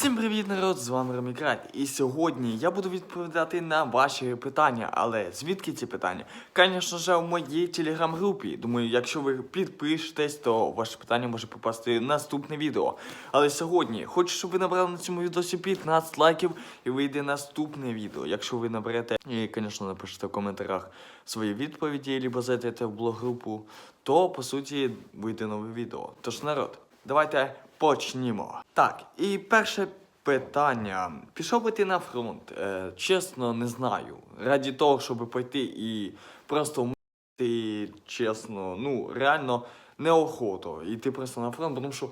Всім привіт, народ! З вами Ромікрат. І сьогодні я буду відповідати на ваші питання. Але звідки ці питання? Звісно ж, в моїй телеграм-групі. Думаю, якщо ви підпишетесь, то ваше питання може попасти в наступне відео. Але сьогодні хочу, щоб ви набрали на цьому відосі 15 лайків і вийде наступне відео. Якщо ви наберете і, звісно, напишете в коментарях свої відповіді, або зайдете в блог-групу, то по суті вийде нове відео. Тож, народ, давайте почнімо. Так, і перше питання. Пішов би ти на фронт? Е, чесно, не знаю. Раді того, щоб пойти і просто вмити, чесно, ну, реально неохото йти просто на фронт, тому що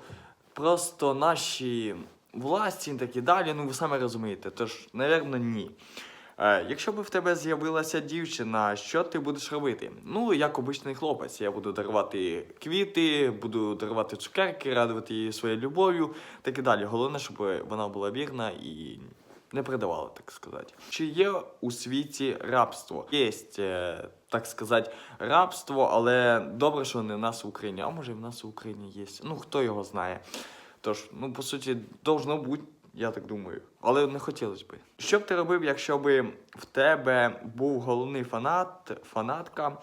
просто наші власті такі далі, ну ви самі розумієте. Тож, напевно, ні. Е, якщо б в тебе з'явилася дівчина, що ти будеш робити? Ну, як обичний хлопець, я буду дарувати квіти, буду дарувати цукерки, радувати її своєю любов'ю, так і далі. Головне, щоб вона була вірна і не предавала, так сказати. Чи є у світі рабство? Є, е, так сказати, рабство, але добре, що не в нас в Україні. А може і в нас в Україні є. Ну, хто його знає. Тож, ну, по суті, должно бути. Я так думаю, але не хотілося б. Що б ти робив, якщо б в тебе був головний фанат, фанатка,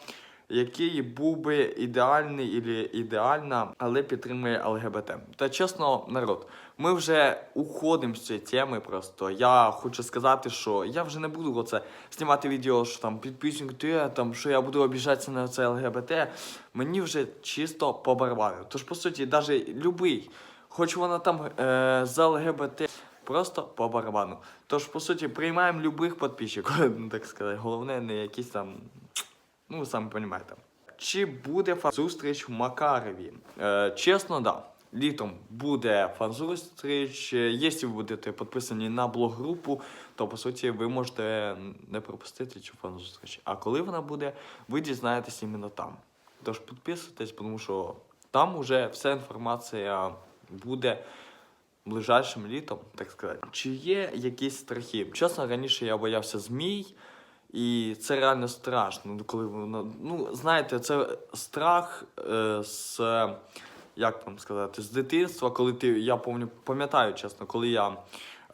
який був би ідеальний і ідеальна, але підтримує ЛГБТ? Та чесно, народ, ми вже уходимо з цієї теми. Просто я хочу сказати, що я вже не буду оце знімати відео, що там підписник ти, там що я буду обіжатися на це ЛГБТ. Мені вже чисто по барабану. Тож, по суті, навіть любий. Хоч вона там е, за ЛГБТ, просто по барабану. Тож, по суті, приймаємо любих підписчиків, ну, так сказати. Головне, не якісь там, ну, ви самі розумієте. Чи буде фан-зустріч в Макарові? Е, чесно, да. Літом буде фан-зустріч. Е, Якщо ви будете підписані на блог-групу, то по суті ви можете не пропустити цю фан-зустріч. А коли вона буде, ви дізнаєтесь іменно там. Тож підписуйтесь, тому що там уже вся інформація буде ближайшим літом, так сказати. Чи є якісь страхи? Чесно, раніше я боявся змій, і це реально страшно. Ну, Коли воно, ну, знаєте, це страх е, з, як вам сказати, з дитинства, коли ти, я пам'ятаю, чесно, коли я.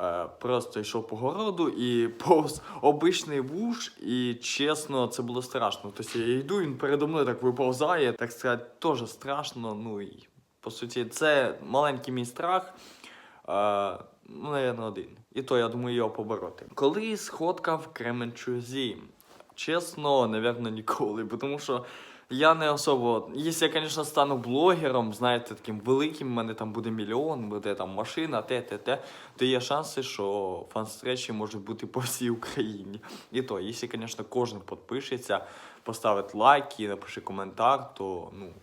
е, Просто йшов по городу і повз обичний вуш, і чесно, це було страшно. Тобто я йду, він передо мною так виповзає, так сказати, теж страшно. Ну і по суті, це маленький мій страх. Ну, навіть один. І то я думаю його побороти. Коли сходка в Кременчузі? Чесно, напевно, ніколи. Тому що я не особо. Якщо я, звісно, стану блогером, знаєте, таким великим, в мене там буде мільйон, буде там машина, те, те, те, то є шанси, що фан-стречі можуть бути по всій Україні. І то, якщо, звісно, кожен підпишеться, поставить лайк і напише коментар, то ну.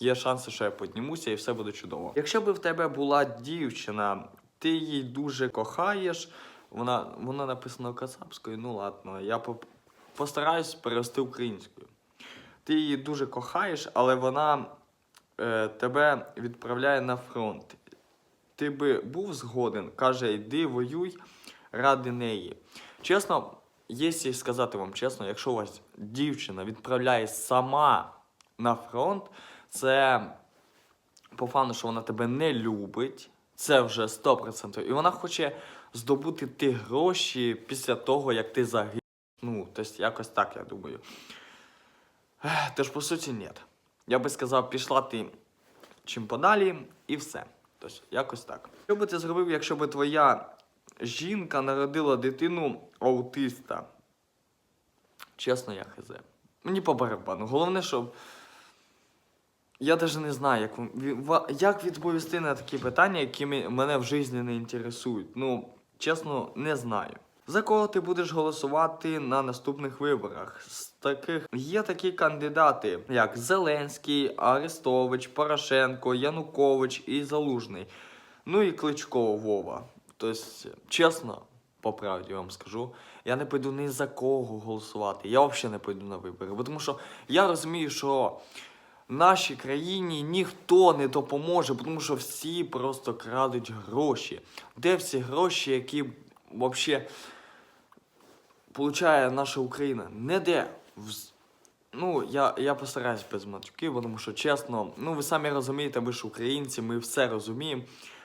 Є шанси, що я піднімуся і все буде чудово. Якщо б в тебе була дівчина, ти її дуже кохаєш, вона, вона написана кацапською, ну ладно, я по- постараюсь перевести українською. Ти її дуже кохаєш, але вона е, тебе відправляє на фронт. Ти би був згоден, каже, йди воюй ради неї. Чесно, якщо сказати вам чесно, якщо вас дівчина відправляє сама на фронт, це по фану, що вона тебе не любить, це вже 100%. І вона хоче здобути ті гроші після того, як ти загинув. Ну, тобто якось так, я думаю. Тож, по суті, ні. Я би сказав, пішла ти чим подалі, і все. Тобто, якось так. Що би ти зробив, якщо б твоя жінка народила дитину аутиста? Чесно, я хз. Мені по барабану. Головне, щоб. Я навіть не знаю, як, як відповісти на такі питання, які мене в житті не інтересують. Ну, чесно, не знаю. За кого ти будеш голосувати на наступних виборах? З таких є такі кандидати, як Зеленський, Арестович, Порошенко, Янукович і Залужний. Ну і Кличко Вова. Тобто, чесно, по правді вам скажу, я не піду ні за кого голосувати. Я взагалі не піду на вибори. Бо Тому що я розумію, що нашій країні ніхто не допоможе, тому що всі просто крадуть гроші. Де всі гроші, які взагалі получає наша Україна? Не де. Ну, я, я постараюсь без матюків, тому що чесно, ну ви самі розумієте, ви ж українці, ми все розуміємо.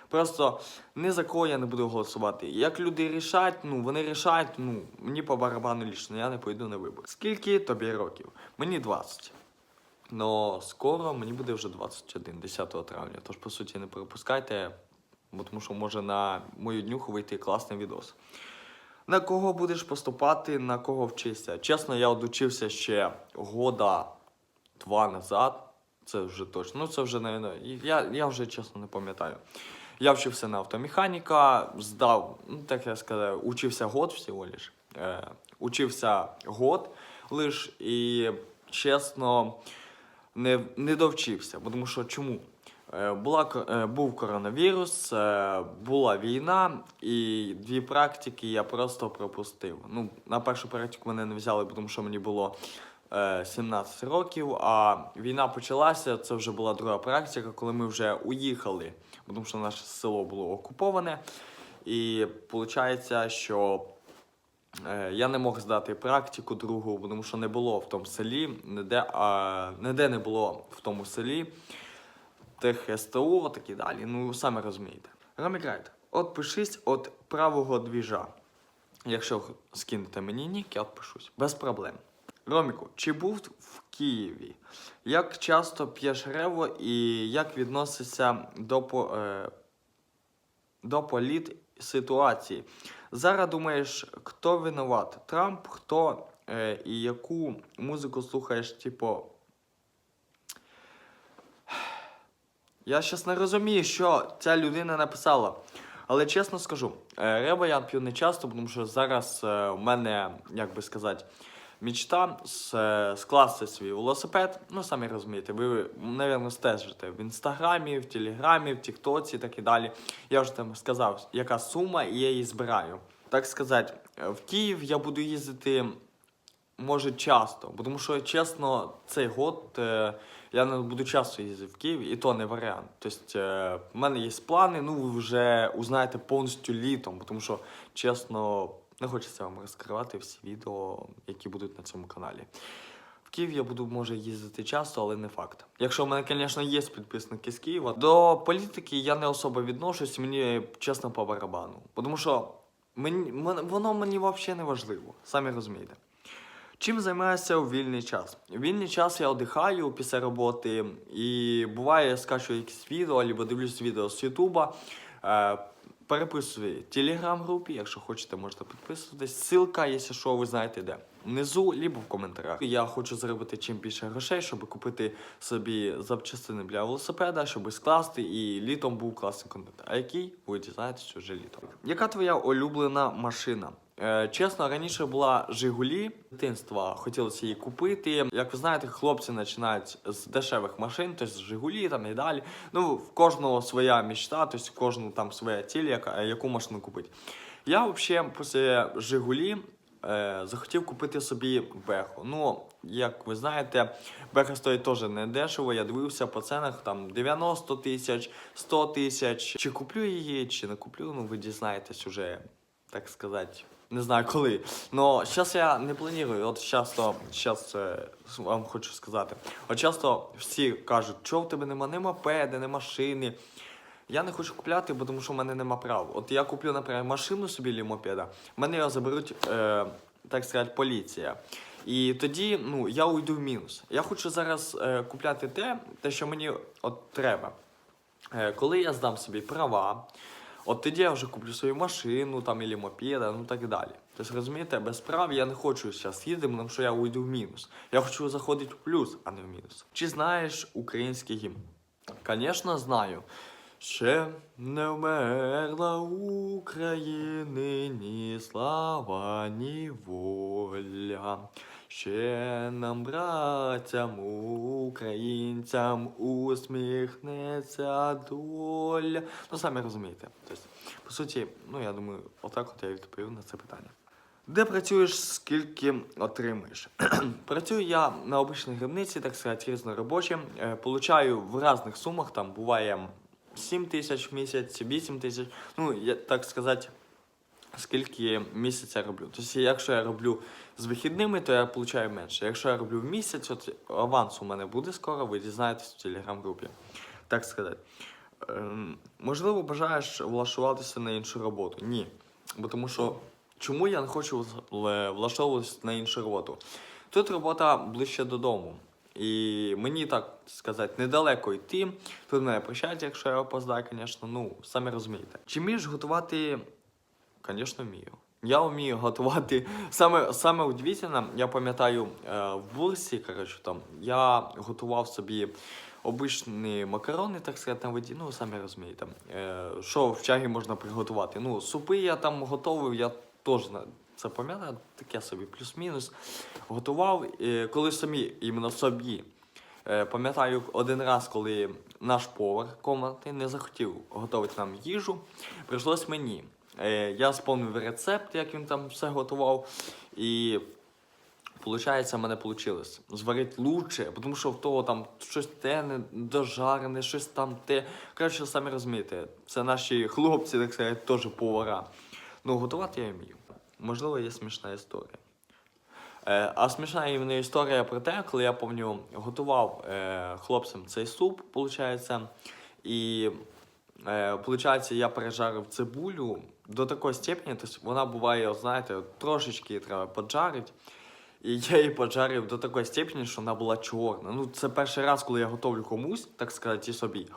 Просто не за кого я не буду голосувати. Як люди рішать, ну вони рішають, ну мені по барабану лічно, я не пойду на вибори. Скільки тобі років? Мені 20. Но скоро мені буде вже 21, 10 травня. Тож, по суті, не пропускайте, бо тому що може на мою днюху вийти класний відос. На кого будеш поступати, на кого вчишся? Чесно, я одучився ще года два назад. Це вже точно. Ну, це вже не. Я, я вже чесно не пам'ятаю. Я вчився на автомеханіка, здав, ну так я сказав, учився год всього лиш. Е, учився год лиш і чесно не, не довчився. Тому що чому? Е, Була, е, був коронавірус, е, була війна, і дві практики я просто пропустив. Ну, на першу практику мене не взяли, тому що мені було е, 17 років, а війна почалася. Це вже була друга практика, коли ми вже уїхали, тому що наше село було окуповане. І виходить, що Я не мог здати практику другу, тому що не було в тому селі, ніде, а, ніде не було в тому селі тих СТО, так і далі. Ну, самі розумієте. Роміграйте, от пишись от правого двіжа. Якщо скинете мені нік, я відпишусь. Без проблем. Роміку, чи був в Києві? Як часто п'єш рево і як відносишся до, е, до політ ситуації? Зараз думаєш, хто винуват? Трамп, хто е, і яку музику слухаєш, типу. Я щас не розумію, що ця людина написала. Але чесно скажу, е, реба я п'ю не часто, тому що зараз е, у мене, як би сказати, мечта с- е, скласти свій велосипед. Ну, самі розумієте, ви, мабуть, стежите в інстаграмі, в телеграмі, в Тіктоці так і далі. Я вже там сказав, яка сума, і я її збираю. Так сказати, е, в Київ я буду їздити може часто, тому що чесно, цей год е, я не буду часто їздити в Київ, і то не варіант. Тобто, е, в мене є плани, ну ви вже узнаєте повністю літом, тому що чесно, не хочеться вам розкривати всі відео, які будуть на цьому каналі. В Київ я буду може їздити часто, але не факт. Якщо в мене, звісно, є підписники з Києва, до політики я не особо відношусь, мені чесно по барабану. Тому що мені, воно мені взагалі не важливо, самі розумієте. Чим займаюся у вільний час? У вільний час я одихаю після роботи і буває, я скачую якісь відео, або дивлюсь відео з Ютуба. Переписую телеграм-групі, якщо хочете, можете підписуватись. Ссылка, якщо що, ви знаєте де. Внизу, либо в коментарях. Я хочу заробити чим більше грошей, щоб купити собі запчастини для велосипеда, щоб скласти, і літом був класний контент. А який ви дізнаєтесь вже літом. Яка твоя улюблена машина? Е, чесно, раніше була Жигулі дитинства, хотілося її купити. Як ви знаєте, хлопці починають з дешевих машин, тобто з Жигулі там і далі. Ну, в кожного своя мечта, тобто в кожного там своя ціль, яка, яку машину купити. Я взагалі після Жигулі е, захотів купити собі Беху. Ну, як ви знаєте, Беха стоїть теж не дешево. Я дивився по ценах там 90 тисяч, 100 тисяч. Чи куплю її, чи не куплю, ну ви дізнаєтесь уже, так сказати. Не знаю коли. Но зараз я не планую. От часто, зараз вам хочу сказати. От часто всі кажуть, що в тебе нема ні мопеди, ні машини. Я не хочу купляти, бо тому що в мене нема прав. От я куплю, наприклад, машину собі чи мопеда, мене його заберуть, е, так сказати, поліція. І тоді ну, я уйду в мінус. Я хочу зараз е, купляти те, те, що мені от треба. Е, коли я здам собі права, от тоді я вже куплю свою машину там, або мопеда, ну так і далі. Тобто, розумієте, без прав я не хочу зараз їздити, тому що я уйду в мінус. Я хочу заходити в плюс, а не в мінус. Чи знаєш український гімн? Звісно, знаю. Ще не вмерла України ні слава, ні воля. Ще нам, братям, українцям, усміхнеться доля. Ну, самі розумієте. Тобто, по суті, ну я думаю, отак от я відповів на це питання. Де працюєш, скільки отримуєш? Працюю я на обичній грибниці, так сказати, різноробочим. Е, Получаю в різних сумах, там буває 7 тисяч в місяць, 8 тисяч. Ну, я, так сказати, скільки місяця роблю. Тобто, якщо я роблю з вихідними, то я получаю менше. Якщо я роблю в місяць, от аванс у мене буде скоро, ви дізнаєтесь в телеграм-групі. Так сказати. ем, можливо, бажаєш влаштуватися на іншу роботу? Ні. Бо тому що чому я не хочу влаштовуватися на іншу роботу? Тут робота ближче додому. І мені так сказати, недалеко йти. Тут мене прощають, якщо я опоздаю, звісно, ну, самі розумієте. Чи вмієш готувати? Звісно, вмію. Я вмію готувати. Саме, саме удивительно, я пам'ятаю, е, в бурсі, коротше, там, я готував собі обичні макарони, так сказати, на воді. Ну, самі розумієте, е, що в чагі можна приготувати. Ну, супи я там готовив, я теж це пам'ятаю, таке собі плюс-мінус. Готував, коли самі, іменно собі. Е, Пам'ятаю один раз, коли наш повар комнати не захотів готувати нам їжу, прийшлось мені. Е, Я сповнив рецепт, як він там все готував. І виходить, в мене вийшло зварити лучше, тому що в того там щось те не дожарене, щось там те. Коротше, самі розумієте, це наші хлопці, так сказати, теж повара. Ну, готувати я вмію. Можливо, є смішна історія. Е, а смішна іменно історія про те, коли я пам'ятаю, готував е, хлопцям цей суп, виходить, і е, виходить, я пережарив цибулю до такої степені, тобто вона буває, знаєте, трошечки її треба поджарити. І я її поджарив до такої степені, що вона була чорна. Ну, це перший раз, коли я готовлю комусь, так сказати, і собі.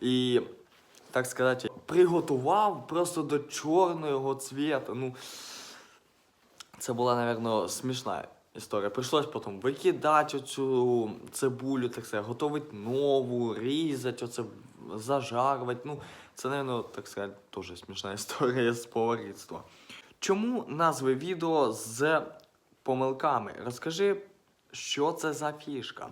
І, так сказати, приготував просто до чорного цвіту. Ну, це була, напевно, смішна історія. Прийшлось потім викидати оцю цибулю, так сказати, готувати нову, різати, оце зажарувати. Ну, це, напевно, так сказати, теж смішна історія з повариства. Чому назви відео з помилками? Розкажи, що це за фішка?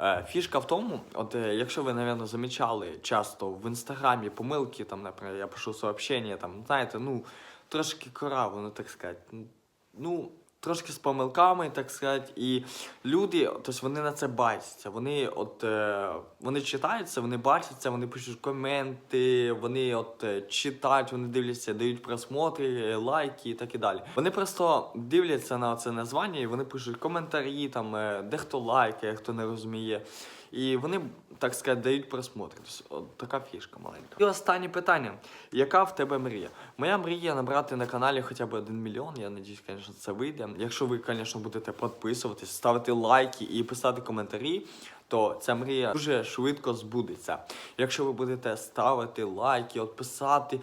Е, Фішка в тому, от е, якщо ви, напевно, замічали часто в інстаграмі помилки, там, наприклад, я пишу сообщення, там, знаєте, ну, трошки кораво, ну так сказати. Ну, трошки з помилками, так сказати, і люди, тобто вони на це бачаться. Вони от е, вони читають це, вони бачаться, вони пишуть коменти, вони от е, читають, вони дивляться, дають просмотри, лайки і так і далі. Вони просто дивляться на це названня і вони пишуть коментарі, там е, дехто лайкає, хто не розуміє. І вони, так сказати, дають просмотри. Тобто, от така фішка маленька. І останнє питання: яка в тебе мрія? Моя мрія набрати на каналі хоча б 1 мільйон. Я надіюсь, звісно, це вийде. Якщо ви, звісно, будете підписуватись, ставити лайки і писати коментарі, то ця мрія дуже швидко збудеться. Якщо ви будете ставити лайки, писати.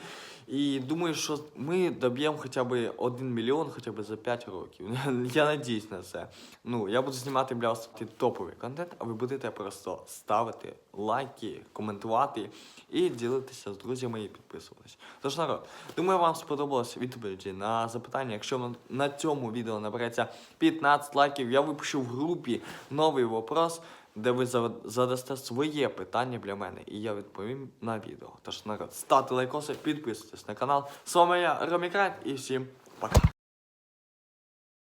І думаю, що ми доб'ємо хоча б 1 мільйон хоча б за 5 років. Я надіюсь на це. Ну, я буду знімати для вас топовий контент, а ви будете просто ставити лайки, коментувати і ділитися з друзями і підписуватись. Тож, народ, думаю, вам сподобалось відповіді на запитання. Якщо на цьому відео набереться 15 лайків, я випущу в групі новий вопрос, де ви задасте своє питання для мене, і я відповім на відео. Тож, народ, ставте лайкоси, підписуйтесь на канал. З вами я, Ромікрат, і всім пока.